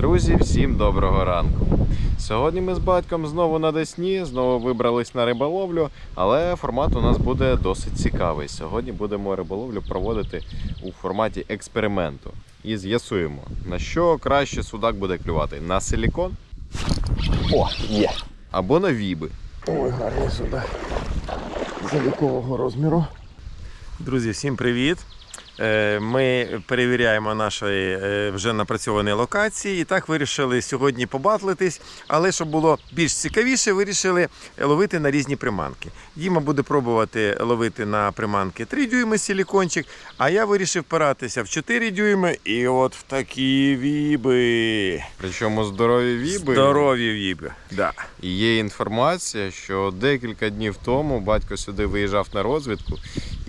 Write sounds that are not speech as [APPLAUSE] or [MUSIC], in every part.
Друзі, всім доброго ранку. Сьогодні ми з батьком знову на Десні, знову вибрались на риболовлю, але формат у нас буде досить цікавий. Сьогодні будемо риболовлю проводити у форматі експерименту. І з'ясуємо, на що краще судак буде клювати: на силікон О, є. або на віби. Ой, гарний судак. Залікового розміру. Друзі, всім привіт! Е, Ми перевіряємо наші е, вже напрацьовані локації і так вирішили сьогодні побатлитись, але щоб було більш цікавіше, вирішили ловити на різні приманки. Діма буде пробувати ловити на приманки 3 дюйми силікончик, а я вирішив поратися в 4 дюйми і от в такі віби. Причому здорові віби. Здорові віби. Да. І є інформація, що декілька днів тому батько сюди виїжджав на розвідку,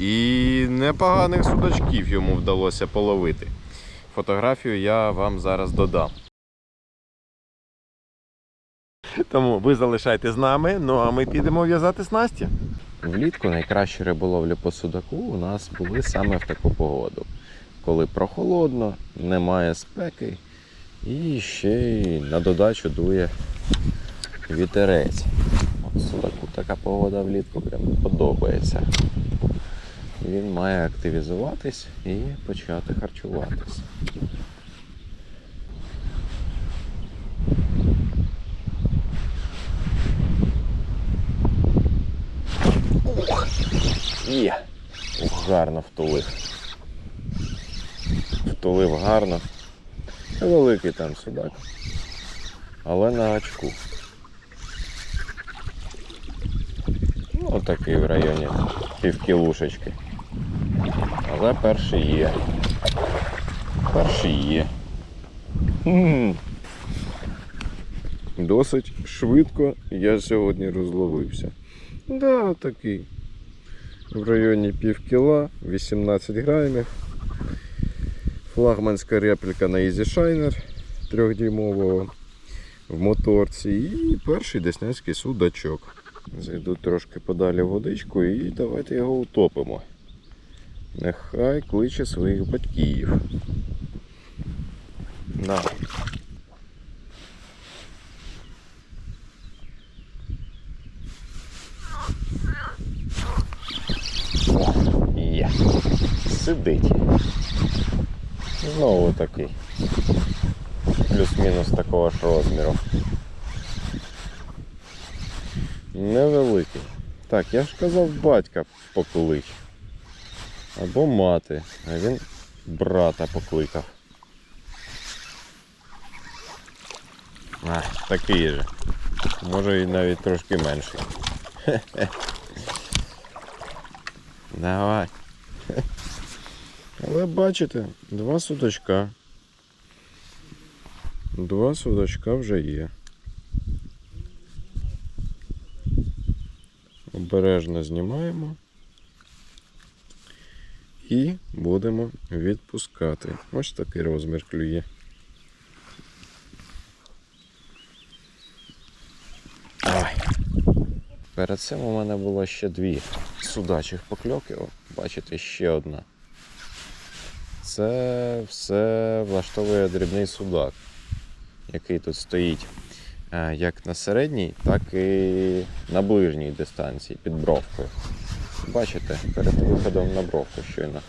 і непоганих судачків йому вдалося половити. Фотографію я вам зараз додам. Тому ви залишайте з нами, ну а ми підемо в'язати снасті. Влітку найкращі риболовлі по судаку у нас були саме в таку погоду, коли прохолодно, немає спеки і ще й на додачу дує вітерець. От судаку така погода влітку прям подобається. Він має активізуватись і почати харчуватись. Є. Ух, гарно втулив. Втулив гарно. Великий там судак. Але на очку. Ну, такий в районі півкілушечки. Але перший є. Перший є. Досить швидко я сьогодні розловився. Да, такий. В районі пів кіла, 18 грамів. Флагманська репліка на Easy Shiner 3-дюймового в моторці. І перший деснянський судачок. Зайду трошки подалі водичку і давайте його утопимо. Нехай кличе своїх батьків. На. Є. Сидить. Знову такий. Плюс-мінус такого ж розміру. Невеликий. Так, я ж казав батька поклич. Або мати. А він брата покликав. А, такий же. Може і навіть трошки менший. [LAUGHS] Давай. Але бачите, два судочка. Два судочка вже є. Обережно знімаємо і будемо відпускати. Ось такий розмір клює. Ай. Перед цим у мене було ще дві судачих покльовки. О, бачите, ще одна. Це все влаштовує дрібний судак, який тут стоїть е, як на середній, так і на ближній дистанції під бровкою. Бачите, перед виходом на бровку щойно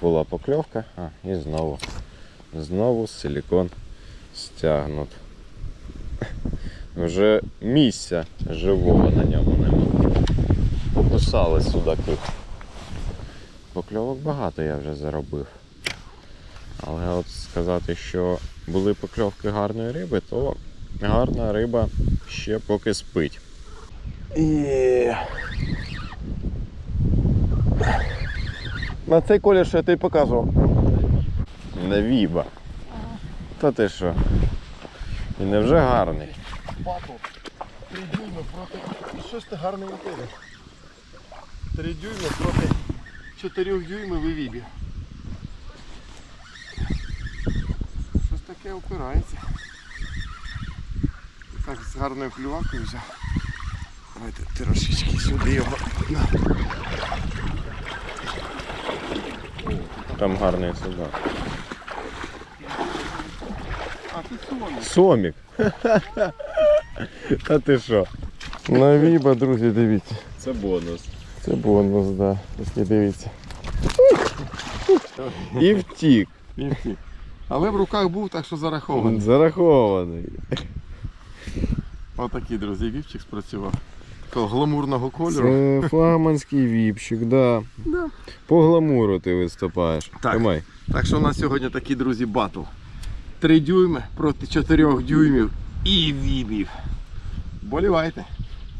була покльовка, а і знову. Знову силікон стягнут. Вже місця живого на ньому нема. Покусали судаки. Покльовок багато я вже заробив. Але от сказати, що були покльовки гарної риби, то гарна риба ще поки спить. І... На цей колір, що я тобі показував. Не віба. Та ти що? І невже гарний? Батл. Три дюйми проти. Щось ти гарний виходить. Три дюйми проти чотирьох дюймів і вібі. Щось таке опирається. Так, з гарною клювакою взяв. Давайте трошечки сюди його. Там гарний судак. А ти сьомий. Сомік. Та ти що? На віба, друзі, дивіться. Це бонус. Це бонус, да. Ось дивіться. І втік. Але в руках був, так що зарахований. Зарахований. Отакий, друзі, вівчик спрацював. Такого гламурного кольору. Це флагманський віпчик, да. Да. По гламуру ти виступаєш. Так. Тримай. Так що у нас сьогодні такий, друзі, батл. Три дюйми проти чотирьох дюймів і вібів. Болівайте.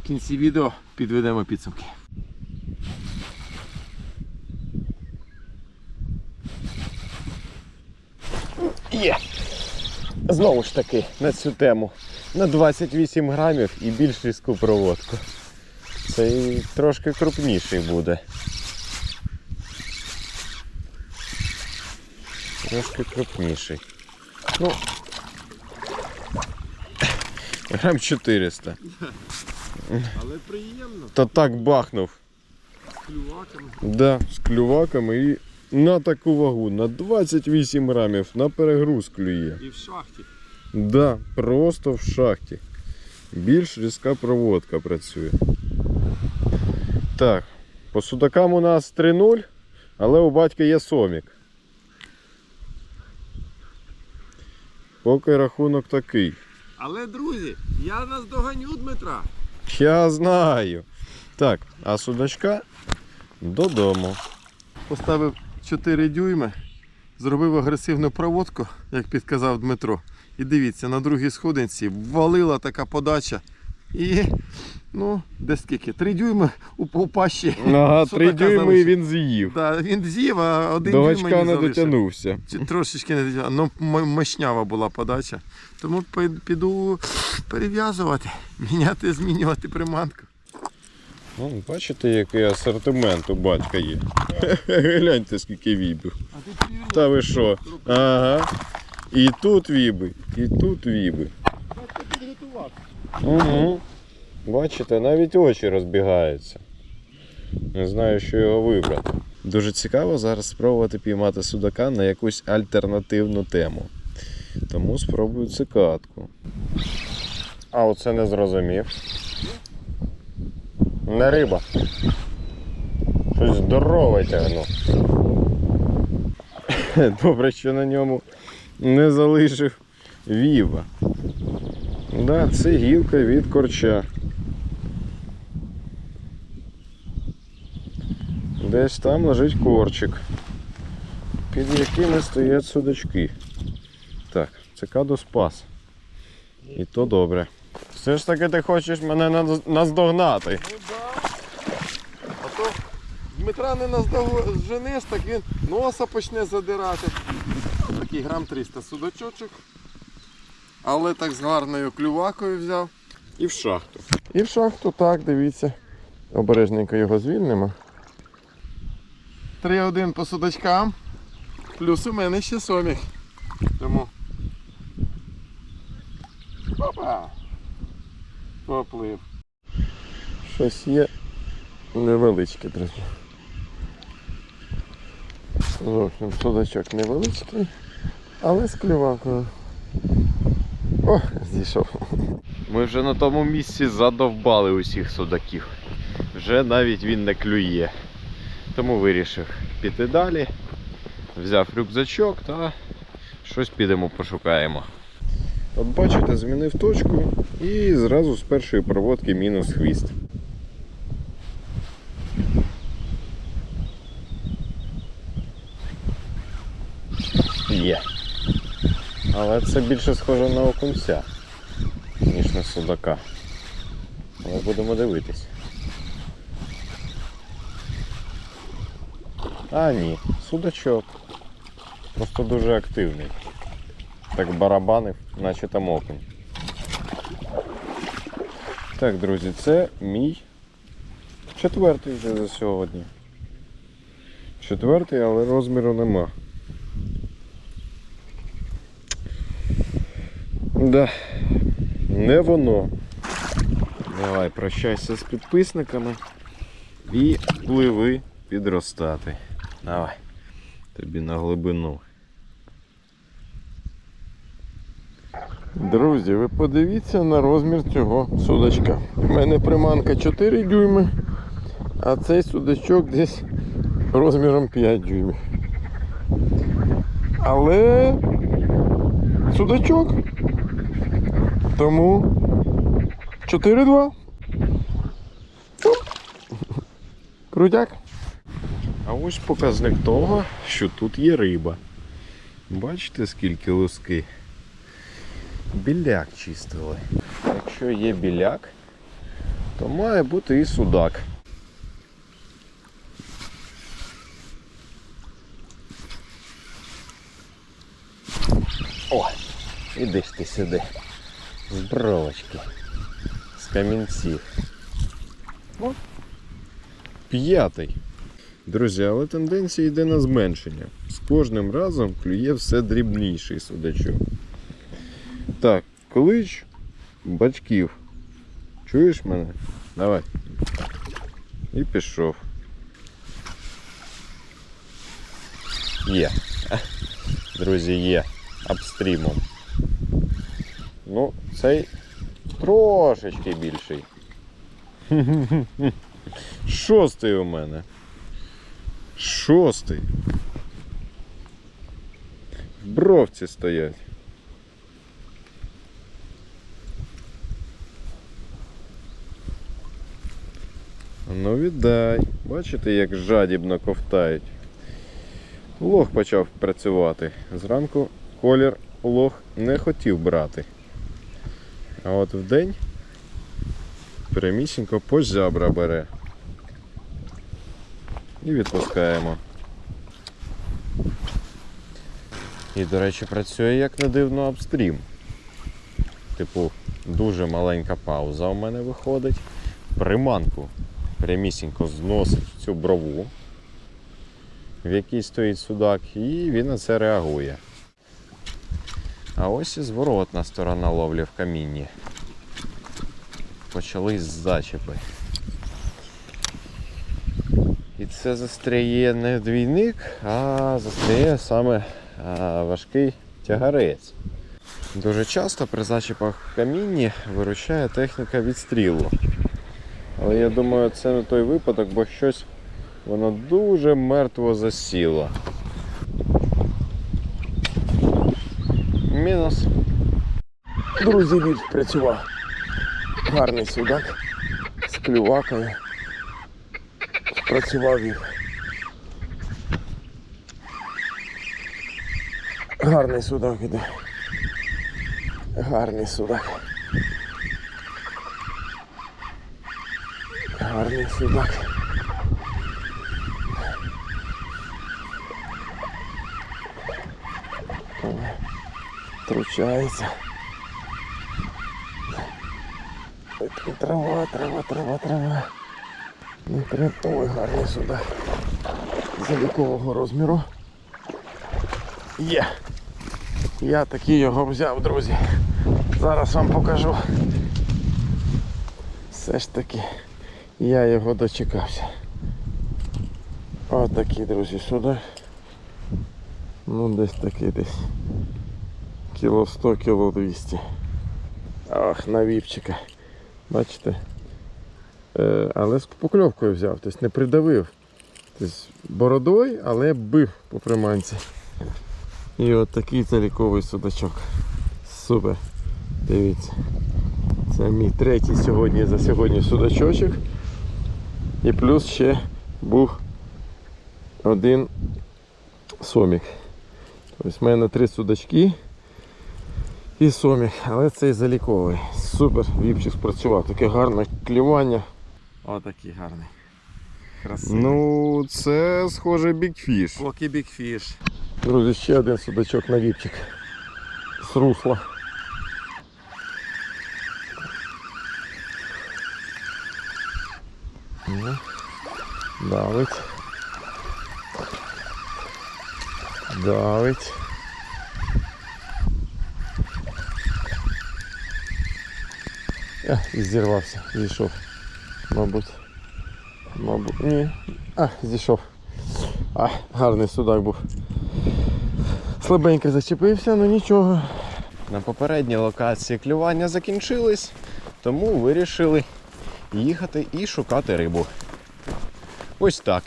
В кінці відео підведемо підсумки. Є. Знову ж таки, на цю тему. На 28 грамів і більш різку проводку. Цей трошки крупніший буде. Трошки крупніший. Ну. Грам 400. Але приємно, Та так бахнув. з клюваками. Да, з клюваками і на таку вагу, на 28 грамів, на перегруз клює. І в шахті. Да, просто в шахті. Більш різка проводка працює. Так, по судакам у нас 3-0, але у батька є сомік. Поки рахунок такий. Але, друзі, я наздоганю Дмитра. Я знаю. Так, а судачка додому. Поставив 4 дюйми, зробив агресивну проводку, як підказав Дмитро. І дивіться, на другій сходинці валила така подача. І, ну, де скільки? 3 дюйми у, у пащі. Ага, 3 дюйми і він з'їв. Да, він з'їв, а один До дюйм мені не дотягнувся. Чи Трошечки не дотягнув. Ну, мощнява була подача. Тому піду перев'язувати, міняти, змінювати приманку. Ну, бачите, який асортимент у батька є. [LAUGHS] Гляньте, скільки вібів. Та ви що? Ага. І тут віби, і тут віби. Угу. Бачите, навіть очі розбігаються. Не знаю, що його вибрати. Дуже цікаво зараз спробувати піймати судака на якусь альтернативну тему. Тому спробую цикатку. А оце не зрозумів. Не риба. Щось здорове тягну. [LAUGHS] Добре, що на ньому не залишив віва. Да, це гілка від корча. Десь там лежить корчик, під якими стоять судачки. Так, цикаду спас. І то добре. Все ж таки ти хочеш мене наздогнати. Ну да. А то Дмитра не наздоженеш, так він носа почне задирати. Такий грам 300 судачочок. Але так з гарною клювакою взяв. І в шахту. І в шахту так, дивіться. Обережненько його звільнимо. 3-1 по судачкам. Плюс у мене ще сомік. Тому. Опа! Поплив. Щось є невеличке, друзі. Зовсім судачок невеличкий, але з клювакою. О, зійшов. Ми вже на тому місці задовбали усіх судаків. Вже навіть він не клює. Тому вирішив піти далі. Взяв рюкзачок та щось підемо пошукаємо. От бачите, змінив точку і зразу з першої проводки мінус хвіст. Є. Але це більше схоже на окунця, ніж на судака. Але будемо дивитись. А ні, судачок. Просто дуже активний. Так барабанив, наче там окунь. Так, друзі, це мій четвертий вже за сьогодні. Четвертий, але розміру нема. Да, не воно. Давай, прощайся з підписниками і пливи підростати. Давай. Тобі на глибину. Друзі, ви подивіться на розмір цього судачка. У мене приманка 4 дюйми, а цей судачок десь розміром 5 дюймів. Але судачок. Тому 4-2. Крутяк. А ось показник того, що тут є риба. Бачите, скільки луски? Біляк чистили. Якщо є біляк, то має бути і судак. О, іди ж ти сюди. З бровочки. З камінців. О, п'ятий. Друзі, але тенденція йде на зменшення. З кожним разом клює все дрібніший судачок. Так, клич бачків. Чуєш мене? Давай. І пішов. Є. Друзі, є. Апстрімом. Ну, цей трошечки більший. Шостий у мене. Шостий. В бровці стоять. Ну віддай. Бачите, як жадібно ковтають. Лох почав працювати. Зранку колір лох не хотів брати. А от вдень прямісінько по зябра бере. І відпускаємо. І, до речі, працює як не дивно апстрім. Типу, дуже маленька пауза у мене виходить. Приманку прямісінько зносить в цю брову, в якій стоїть судак, і він на це реагує. А ось і зворотна сторона ловлі в камінні. Почались зачепи. І це застряє не двійник, а застряє саме важкий тягарець. Дуже часто при зачепах в камінні виручає техніка відстрілу. Але я думаю, це не той випадок, бо щось воно дуже мертво засіло. Мінус. Друзі, лід працював. Гарний судак з клювакою. Працював їх. Гарний судак іде. Гарний судак. Гарний судак. Ой, Тручається. Трава, трава, трава, трава. Треба. Ой, гарний судак. Залікового розміру. Є. Я таки його взяв, друзі. Зараз вам покажу. Все ж таки я його дочекався. Отакий, друзі, сюди. Ну десь такий десь. Кіло 100, кіло 200. Ах, на віпчика. Бачите? Е, але з покльовкою взяв, тобто не придавив. Тобто бородою, але бив по приманці. І от такий заліковий судачок. Супер. Дивіться. Це мій третій сьогодні за сьогодні судачочок. І плюс ще був один сомік. Тобто в мене три судачки і сомік, але цей заліковий. Супер, віпчик спрацював. Таке гарне клювання. Отакий гарний. Красивий. Ну, це схоже бікфіш. Поки бікфіш. Друзі, ще один судачок на віпчик. З русла. Ну, Давить. Давить. А, і зірвався, зійшов. Мабуть. Мабуть. Ні. А, зійшов. А, гарний судак був. Слабенько зачепився, ну нічого. На попередній локації клювання закінчились, тому вирішили їхати і шукати рибу. Ось так.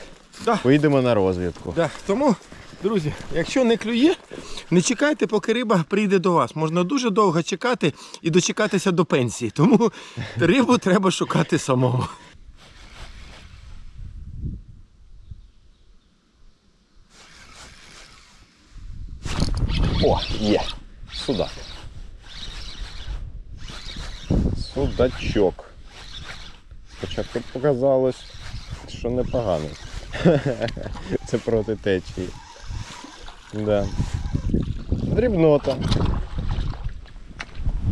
Да. Поїдемо на розвідку. Да. Тому, друзі, якщо не клює, не чекайте, поки риба прийде до вас. Можна дуже довго чекати і дочекатися до пенсії. Тому рибу треба шукати самому. О, є. Судак. Судачок. Спочатку показалось, що непоганий. [LAUGHS] Це проти течії. Да. Дрібнота.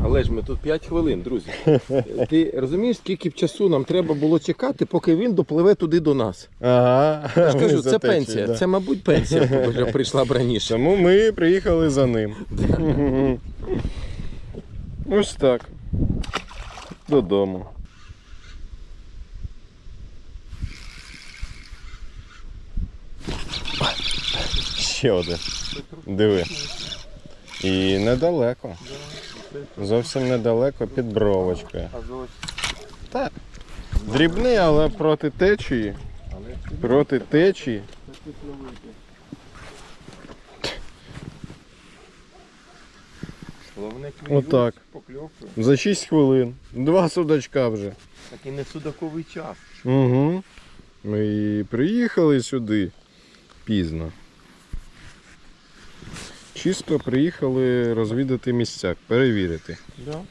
Але ж ми тут 5 хвилин, друзі. [LAUGHS] Ти розумієш, скільки б часу нам треба було чекати, поки він допливе туди до нас? Ага. Я ж кажу, [LAUGHS] це пенсія. да. Це, мабуть, пенсія вже прийшла б раніше. Тому ми приїхали за ним. [LAUGHS] Ось так. Додому. Ще один. Диви. І недалеко. Зовсім недалеко під бровочкою. Так. Дрібний, але проти течії. Проти течії. Отак. За 6 хвилин. Два судачка вже. Так і не судаковий час. Угу. Ми приїхали сюди пізно. Чисто приїхали розвідати місця, перевірити. Да.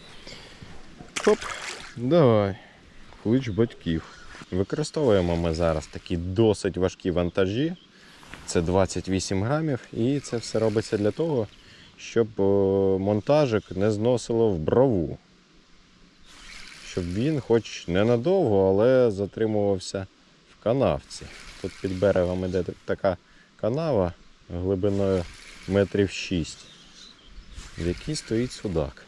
Хоп, давай. Клич батьків. Використовуємо ми зараз такі досить важкі вантажі. Це 28 грамів, і це все робиться для того, щоб монтажик не зносило в брову. Щоб він, хоч ненадовго, але затримувався в канавці. Тут під берегом іде така канава глибиною метрів 6, в якій стоїть судак.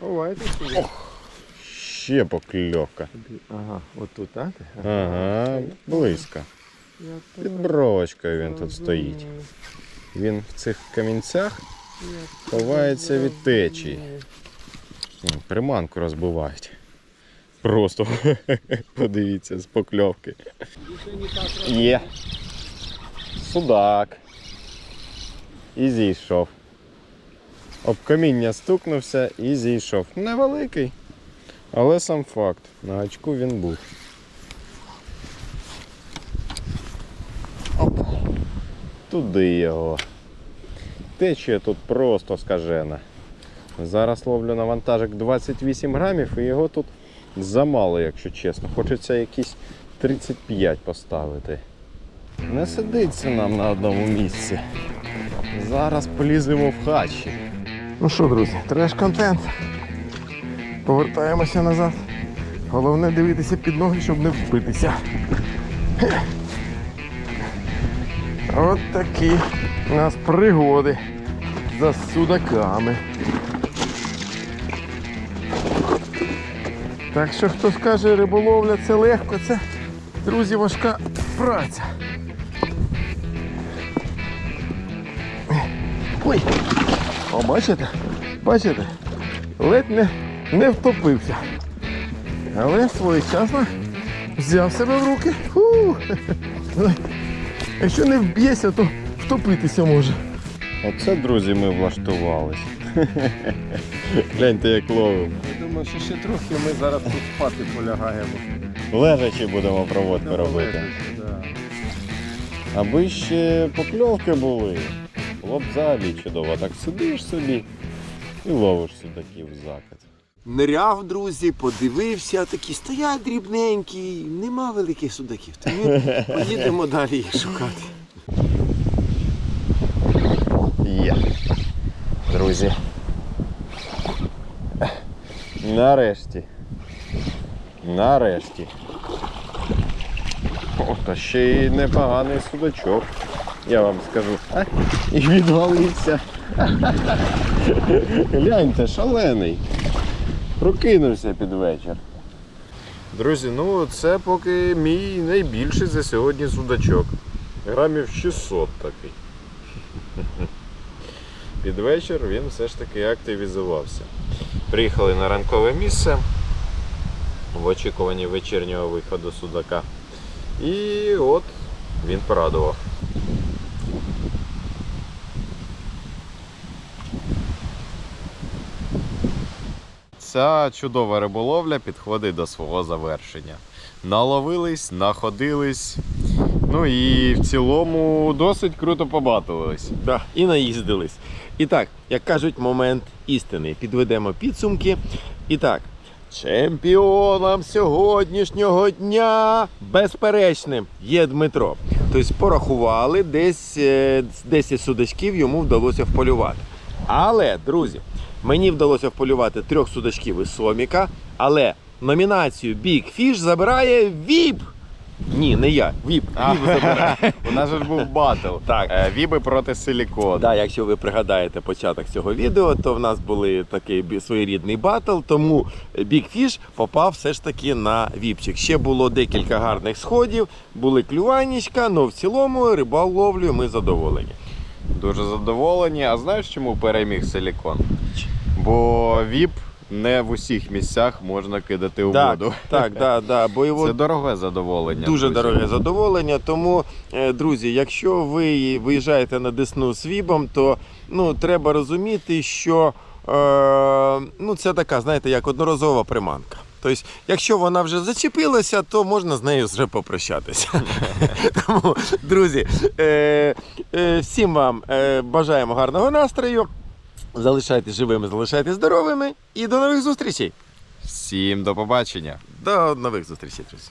Бувайте собі. Ще покльовка. Ага, отут, а? Ага, близько. Під бровочкою він тут стоїть. Він в цих камінцях ховається від течії. М, Приманку розбивають. Просто [LAUGHS] подивіться з покльовки. Є. Судак. І зійшов. Об каміння стукнувся і зійшов. Невеликий, але сам факт. На гачку він був. Оп. Туди його. Течія тут просто скажена. Зараз ловлю на вантажик 28 грамів і його тут замало, якщо чесно. Хочеться якісь 35 поставити. Не сидиться нам на одному місці. Зараз поліземо в хащі. Ну що, друзі, треш-контент. Повертаємося назад. Головне дивитися під ноги, щоб не вбитися. От такі у нас пригоди за судаками. Так що хто скаже, риболовля це легко, це, друзі, важка праця. Ой! О, бачите? Бачите? Ледь не, не втопився. Але своєчасно взяв себе в руки. Фу. Якщо не вб'єся, то втопитися може. Оце, друзі, ми влаштувались. Гляньте, як ловимо. Я думаю, що ще трохи ми зараз тут спати полягаємо. Лежачи будемо проводку робити. Аби ще покльовки були, взагалі чудово. Так сидиш собі і ловиш судаків в закат. Ниряв, друзі, подивився, такі стоять дрібненькі, нема великих судаків. Тому [LAUGHS] поїдемо далі їх шукати. Є. Друзі. Нарешті. Нарешті. О, та ще й непоганий судачок. Я вам скажу. І відвалився. Гляньте, шалений. Прокинувся під вечір. Друзі, ну це поки мій найбільший за сьогодні судачок. Грамів 600 такий. під вечір він все ж таки активізувався. Приїхали на ранкове місце в очікуванні вечірнього виходу судака. І от він порадував. Ця чудова риболовля підходить до свого завершення. Наловились, находились. Ну і в цілому досить круто побатились. Да, і наїздились. І так, як кажуть, момент істини. Підведемо підсумки. І так, чемпіоном сьогоднішнього дня безперечним є Дмитро. Тобто порахували, десь е, 10 судачків йому вдалося вполювати. Але, друзі, мені вдалося вполювати трьох судачків із Соміка, але номінацію Big Fish забирає ВІП. Ні, не я. ВІП. ВІП забирає. [LAUGHS] У нас же ж був батл. Так. Е, Віби проти силікону. Да, якщо ви пригадаєте початок цього відео, то в нас були такий своєрідний батл, тому Big Fish попав все ж таки на віпчик. Ще було декілька гарних сходів, були клюванічка, але в цілому риболовлю ми задоволені. Дуже задоволені. А знаєш, чому переміг силікон? Бо віп не в усіх місцях можна кидати у Так, воду. так, да, да, бо його Це дороге задоволення. Дуже друзі. дороге задоволення. Тому, е, друзі, якщо ви виїжджаєте на Десну з Вібом, то ну, треба розуміти, що е, ну, це така, знаєте, як одноразова приманка. Тобто, якщо вона вже зачепилася, то можна з нею вже попрощатися. [LAUGHS] Тому, друзі, е, е, всім вам е, бажаємо гарного настрою. Залишайтесь живими, залишайтесь здоровими і до нових зустрічей. Всім до побачення. До нових зустрічей, друзі.